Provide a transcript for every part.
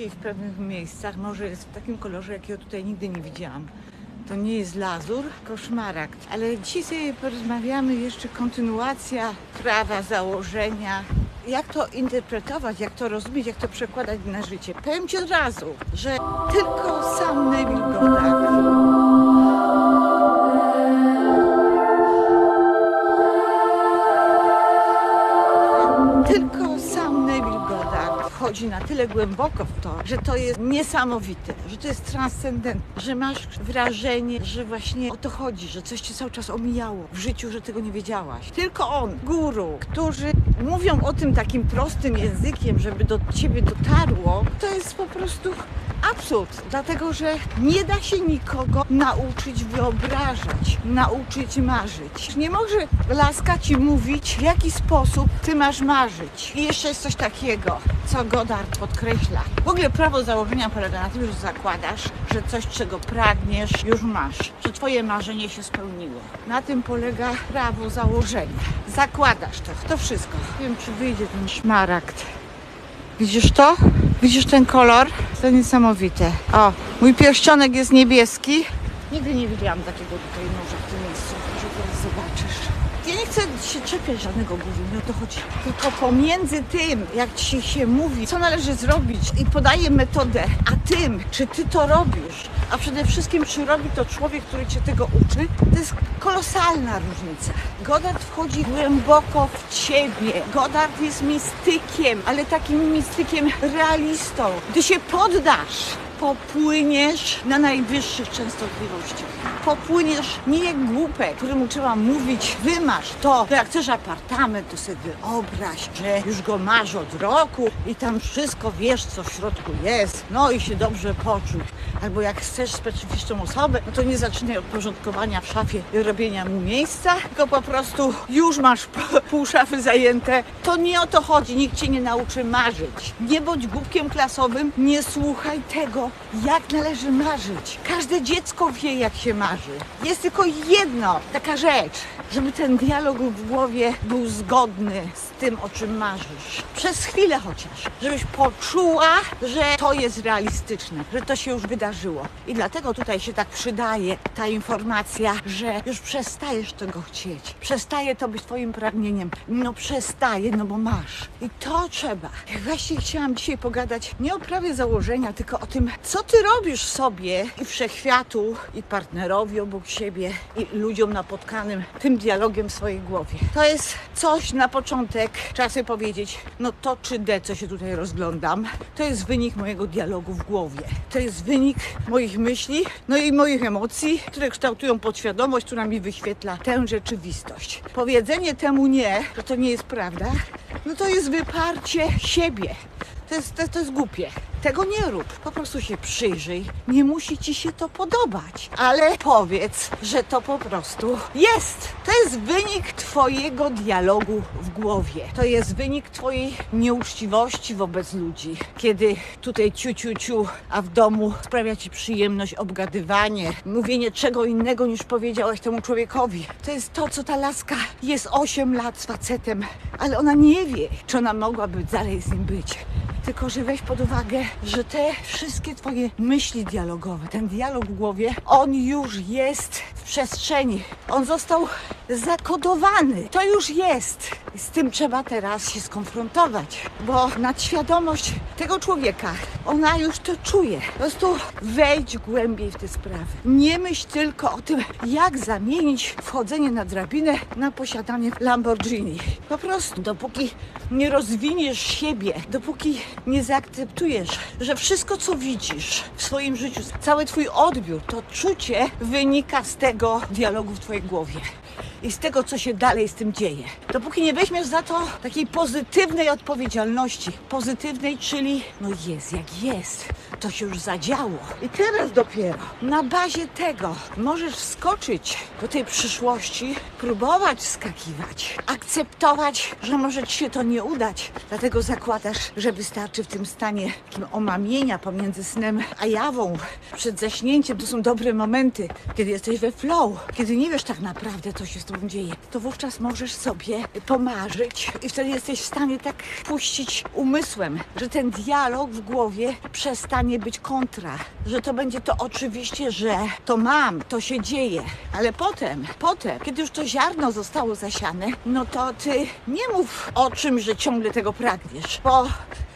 dzisiaj w pewnych miejscach może jest w takim kolorze, jakiego tutaj nigdy nie widziałam. To nie jest lazur, tylko szmaragd. Ale dzisiaj porozmawiamy jeszcze kontynuacja prawa, założenia. Jak to interpretować, jak to rozumieć, jak to przekładać na życie. Powiem Ci od razu, że tylko sam Neville wchodzi na tyle głęboko w to, że to jest niesamowite, że to jest transcendentne, że masz wrażenie, że właśnie o to chodzi, że coś cię cały czas omijało w życiu, że tego nie wiedziałaś. Tylko on, guru, którzy mówią o tym takim prostym językiem, żeby do ciebie dotarło, to jest po prostu absurd, dlatego że nie da się nikogo nauczyć wyobrażać, nauczyć marzyć. Nie może laska ci mówić, w jaki sposób ty masz marzyć. I jeszcze jest coś takiego, co Goddard podkreśla. W ogóle prawo założenia polega na tym, że zakładasz, że coś, czego pragniesz, już masz, że twoje marzenie się spełniło. Na tym polega prawo założenia. Zakładasz to, to wszystko. Nie wiem, czy wyjdzie ten szmaragd. Widzisz to? Widzisz ten kolor? To niesamowite. O, mój pierścionek jest niebieski. Nigdy nie widziałam takiego tutaj noża w tym miejscu, że teraz zobaczysz. Ja nie chcę się czepiać żadnego nie o to chodzi. Tylko pomiędzy tym, jak ci się mówi, co należy zrobić i podaje metodę, a tym, czy ty to robisz, a przede wszystkim, czy robi to człowiek, który cię tego uczy, to jest kolosalna różnica. Goddard wchodzi głęboko w ciebie. Goddard jest mistykiem, ale takim mistykiem realistą. Gdy się poddasz, popłyniesz na najwyższych częstotliwościach. Popłyniesz nie głupek, któremu trzeba mówić, wymasz to, to jak chcesz apartament, to sobie wyobraź, że już go masz od roku i tam wszystko wiesz, co w środku jest, no i się dobrze poczuć. Albo jak chcesz specyficzną osobę, no to nie zaczynaj od porządkowania w szafie i robienia mu miejsca, tylko po prostu już masz pół szafy zajęte. To nie o to chodzi, nikt cię nie nauczy marzyć. Nie bądź głupkiem klasowym, nie słuchaj tego, jak należy marzyć. Każde dziecko wie, jak się marzy. Jest tylko jedno, taka rzecz, żeby ten dialog w głowie był zgodny z tym, o czym marzysz. Przez chwilę chociaż, żebyś poczuła, że to jest realistyczne, że to się już wydarzyło. I dlatego tutaj się tak przydaje ta informacja, że już przestajesz tego chcieć. Przestaje to być twoim pragnieniem. No przestaje, no bo masz. I to trzeba. Właśnie chciałam dzisiaj pogadać nie o prawie założenia, tylko o tym, co ty robisz sobie i wszechświatu, i partnerowi obok siebie, i ludziom napotkanym tym dialogiem w swojej głowie. To jest coś na początek, trzeba sobie powiedzieć, no to czy D, co się tutaj rozglądam, to jest wynik mojego dialogu w głowie. To jest wynik moich myśli, no i moich emocji, które kształtują podświadomość, która mi wyświetla tę rzeczywistość. Powiedzenie temu nie, że to nie jest prawda, no to jest wyparcie siebie. To jest, to, to jest głupie. Tego nie rób. Po prostu się przyjrzyj. Nie musi ci się to podobać, ale powiedz, że to po prostu jest. To jest wynik Twojego dialogu w głowie. To jest wynik Twojej nieuczciwości wobec ludzi. Kiedy tutaj ciu, ciu, ciu, a w domu sprawia Ci przyjemność obgadywanie, mówienie czego innego niż powiedziałeś temu człowiekowi. To jest to, co ta laska jest 8 lat z facetem, ale ona nie wie, czy ona mogłaby dalej z nim być. Tylko, że weź pod uwagę, że te wszystkie Twoje myśli dialogowe, ten dialog w głowie, on już jest przestrzeni. On został zakodowany. To już jest. Z tym trzeba teraz się skonfrontować, bo nadświadomość tego człowieka, ona już to czuje. Po prostu wejdź głębiej w te sprawy. Nie myśl tylko o tym, jak zamienić wchodzenie na drabinę na posiadanie Lamborghini. Po prostu, dopóki nie rozwiniesz siebie, dopóki nie zaakceptujesz, że wszystko, co widzisz w swoim życiu, cały Twój odbiór, to czucie wynika z tego dialogu w Twojej głowie i z tego, co się dalej z tym dzieje. Dopóki nie weźmiesz za to takiej pozytywnej odpowiedzialności, pozytywnej, czyli no jest jak jest, to się już zadziało. I teraz dopiero na bazie tego możesz wskoczyć do tej przyszłości, próbować skakiwać, akceptować, że może ci się to nie udać. Dlatego zakładasz, że wystarczy w tym stanie takim omamienia pomiędzy snem a jawą, przed zaśnięciem. To są dobre momenty, kiedy jesteś we flow, kiedy nie wiesz tak naprawdę, co się z tobą dzieje, to wówczas możesz sobie pomarzyć. I wtedy jesteś w stanie tak puścić umysłem, że ten dialog w głowie przestanie być kontra, że to będzie to oczywiście, że to mam, to się dzieje, ale potem, potem, kiedy już to ziarno zostało zasiane, no to ty nie mów o czym, że ciągle tego pragniesz, bo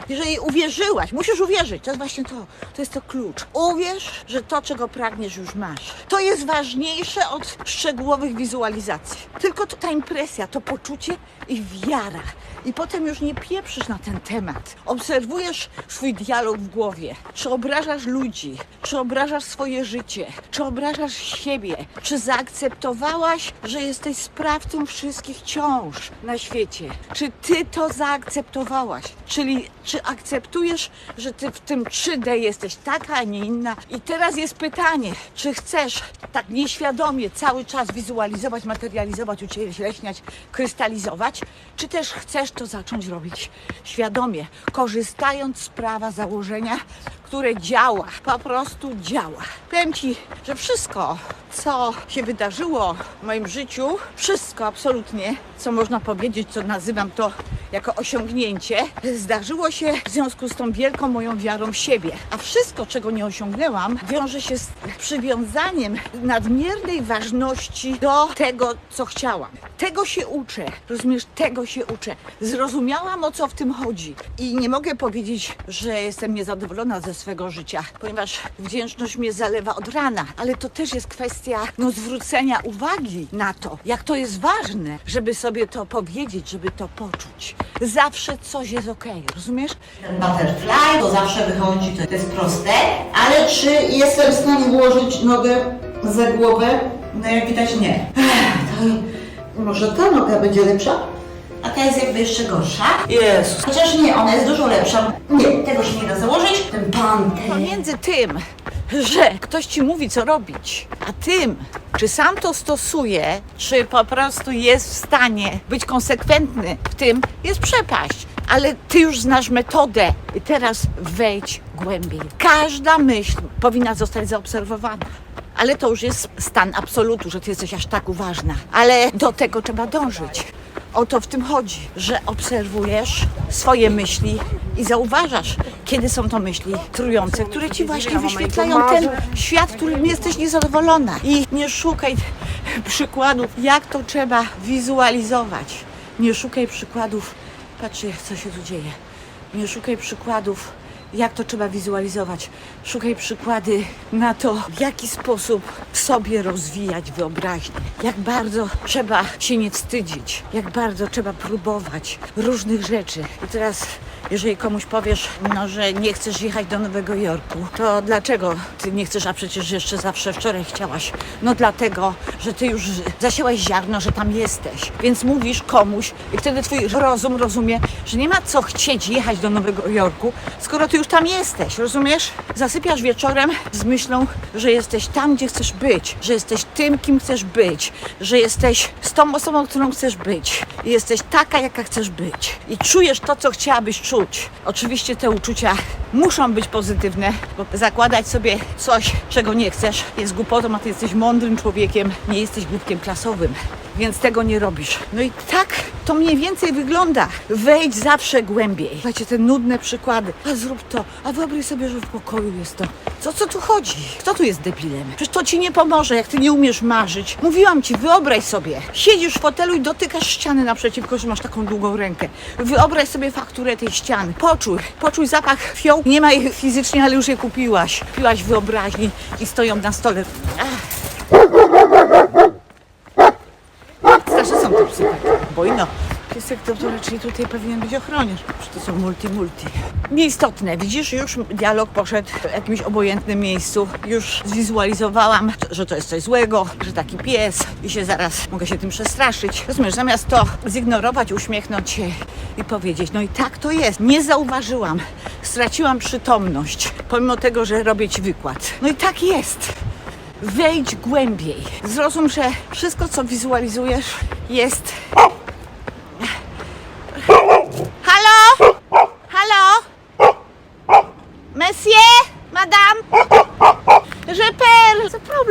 jeżeli uwierzyłaś, musisz uwierzyć, to jest właśnie to, to jest to klucz. Uwierz, że to, czego pragniesz, już masz. To jest ważniejsze od szczegółowych wizualizacji. Tylko ta impresja, to poczucie i wiara. I potem już nie pieprzysz na ten temat. Obserwujesz swój dialog w głowie. Czy obrażasz ludzi? Czy obrażasz swoje życie? Czy obrażasz siebie? Czy zaakceptowałaś, że jesteś sprawcą wszystkich ciąż na świecie? Czy ty to zaakceptowałaś? Czyli czy akceptujesz, że ty w tym 3D jesteś taka, a nie inna? I teraz jest pytanie, czy chcesz tak nieświadomie cały czas wizualizować, materializować, ucieleśniać, krystalizować, czy też chcesz to zacząć robić świadomie, korzystając z prawa założenia, które działa, po prostu działa. Powiem Ci, że wszystko, co się wydarzyło w moim życiu, wszystko absolutnie, co można powiedzieć, co nazywam to jako osiągnięcie, zdarzyło się w związku z tą wielką moją wiarą w siebie. A wszystko, czego nie osiągnęłam, wiąże się z przywiązaniem nadmiernej ważności do tego, co chciałam. Tego się uczę, rozumiesz, tego się uczę. Zrozumiałam, o co w tym chodzi. I nie mogę powiedzieć, że jestem niezadowolona ze swego życia, ponieważ wdzięczność mnie zalewa od rana, ale to też jest kwestia no, zwrócenia uwagi na to, jak to jest ważne, żeby sobie to powiedzieć, żeby to poczuć. Zawsze coś jest okej, rozumiesz? Ten butterfly to zawsze wychodzi, to jest proste, ale czy jestem w stanie ułożyć nogę za głowę? No jak widać nie. Ech, to może ta noga będzie lepsza? A ta jest jakby jeszcze gorsza. Jezus. Chociaż nie, ona jest dużo lepsza. Nie, tego się nie da założyć. Ten panter. Pomiędzy tym, że ktoś ci mówi, co robić, a tym, czy sam to stosuje, czy po prostu jest w stanie być konsekwentny w tym, jest przepaść. Ale ty już znasz metodę i teraz wejdź głębiej. Każda myśl powinna zostać zaobserwowana. Ale to już jest stan absolutu, że ty jesteś aż tak uważna. Ale do tego trzeba dążyć. O to w tym chodzi, że obserwujesz swoje myśli i zauważasz, kiedy są to myśli trujące, które ci właśnie wyświetlają ten świat, w którym jesteś niezadowolona. I nie szukaj przykładów, jak to trzeba wizualizować. Nie szukaj przykładów, patrzcie, co się tu dzieje. Nie szukaj przykładów, jak to trzeba wizualizować. Szukaj przykłady na to, w jaki sposób sobie rozwijać wyobraźnię. Jak bardzo trzeba się nie wstydzić, jak bardzo trzeba próbować różnych rzeczy. I teraz, jeżeli komuś powiesz, no, że nie chcesz jechać do Nowego Jorku, to dlaczego ty nie chcesz, a przecież jeszcze zawsze wczoraj chciałaś? No dlatego, że ty już zasięłaś ziarno, że tam jesteś. Więc mówisz komuś i wtedy twój rozum rozumie, że nie ma co chcieć jechać do Nowego Jorku, skoro ty już tam jesteś, rozumiesz? Zasypiasz wieczorem z myślą, że jesteś tam, gdzie chcesz być, że jesteś tym, kim chcesz być, że jesteś z tą osobą, którą chcesz być i jesteś taka, jaka chcesz być i czujesz to, co chciałabyś czuć. Oczywiście te uczucia muszą być pozytywne, bo zakładać sobie coś, czego nie chcesz, jest głupotą, a ty jesteś mądrym człowiekiem, nie jesteś głupkiem klasowym, więc tego nie robisz. No i tak to mniej więcej wygląda. Wejdź zawsze głębiej. Słuchajcie, te nudne przykłady. A zrób to, a wyobraź sobie, że w pokoju jest to. Co, co tu chodzi? Kto tu jest debilem? Przecież to ci nie pomoże, jak ty nie umiesz marzyć. Mówiłam ci, wyobraź sobie. Siedzisz w fotelu i dotykasz ściany naprzeciwko, że masz taką długą rękę. Wyobraź sobie fakturę tej ściany. Poczuj, poczuj zapach fioł. Nie ma ich fizycznie, ale już je kupiłaś. Kupiłaś wyobraźni i stoją na stole. Starsze są te psy Bojno. Piesek to, raczej tutaj powinien być ochroniarz. Przecież to są multi-multi. Nieistotne. Widzisz, już dialog poszedł w jakimś obojętnym miejscu. Już zwizualizowałam, że to jest coś złego, że taki pies i się zaraz mogę się tym przestraszyć. Rozumiesz, zamiast to zignorować, uśmiechnąć się i powiedzieć, no i tak to jest. Nie zauważyłam. Straciłam przytomność, pomimo tego, że robię ci wykład. No i tak jest. Wejdź głębiej. Zrozum, że wszystko, co wizualizujesz, jest.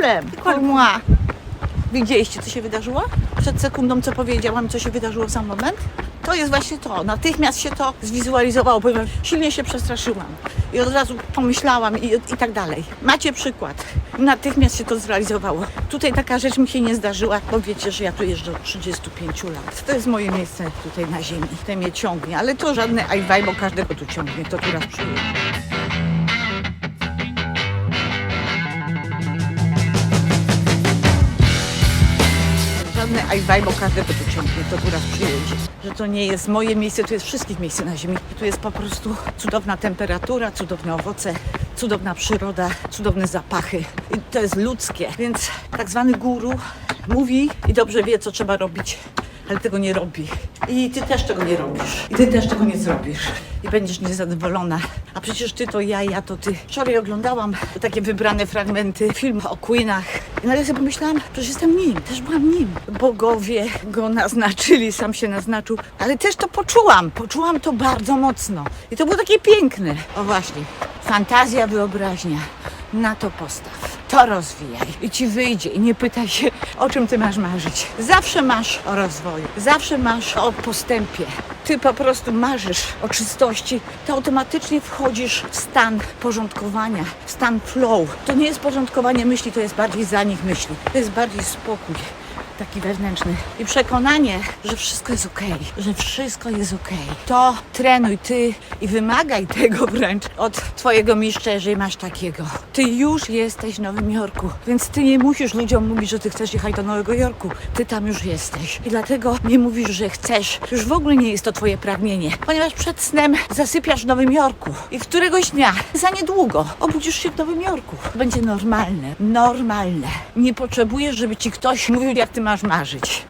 Problem? Moi. Widzieliście, co się wydarzyło? Przed sekundą, co powiedziałam, co się wydarzyło w sam moment? To jest właśnie to. Natychmiast się to zwizualizowało. Powiem, silnie się przestraszyłam. I od razu pomyślałam i, i tak dalej. Macie przykład. Natychmiast się to zrealizowało. Tutaj taka rzecz mi się nie zdarzyła, bo wiecie, że ja tu jeżdżę od 35 lat. To jest moje miejsce tutaj na ziemi. To mnie ciągnie, ale to żadne ajwaj, bo każdego tu ciągnie. To tu raz przyjedzie. Żadne ajwaj, bo każdego tu ciągnie, to tu raz przyjedzie. Że to nie jest moje miejsce, to jest wszystkich miejsc na ziemi. Tu jest po prostu cudowna temperatura, cudowne owoce, cudowna przyroda, cudowne zapachy. I to jest ludzkie, więc tak zwany guru mówi i dobrze wie, co trzeba robić, ale tego nie robi. I ty też tego nie robisz. I ty też tego nie zrobisz. I będziesz niezadowolona. A przecież ty to ja, ja to ty. Wczoraj oglądałam takie wybrane fragmenty filmu o Queenach. I nagle sobie pomyślałam, przecież jestem nim, też byłam nim. Bogowie go naznaczyli, sam się naznaczył. Ale też to poczułam. Poczułam to bardzo mocno. I to było takie piękne. O właśnie. Fantazja, wyobraźnia. Na to postaw. To rozwijaj i ci wyjdzie. I nie pytaj się, o czym ty masz marzyć. Zawsze masz o rozwoju, zawsze masz o postępie. Ty po prostu marzysz o czystości, to automatycznie wchodzisz w stan porządkowania, w stan flow. To nie jest porządkowanie myśli, to jest bardziej zanik myśli. To jest bardziej spokój taki wewnętrzny i przekonanie, że wszystko jest okej, że wszystko jest okej. To trenuj ty i wymagaj tego wręcz od twojego mistrza, jeżeli masz takiego. Ty już jesteś w Nowym Jorku, więc ty nie musisz ludziom mówić, że ty chcesz jechać do Nowego Jorku. Ty tam już jesteś. I dlatego nie mówisz, że chcesz. Już w ogóle nie jest to twoje pragnienie, ponieważ przed snem zasypiasz w Nowym Jorku i któregoś dnia, za niedługo, obudzisz się w Nowym Jorku. Będzie normalne, normalne. Nie potrzebujesz, żeby ci ktoś mówił, jak ty masz marzyć.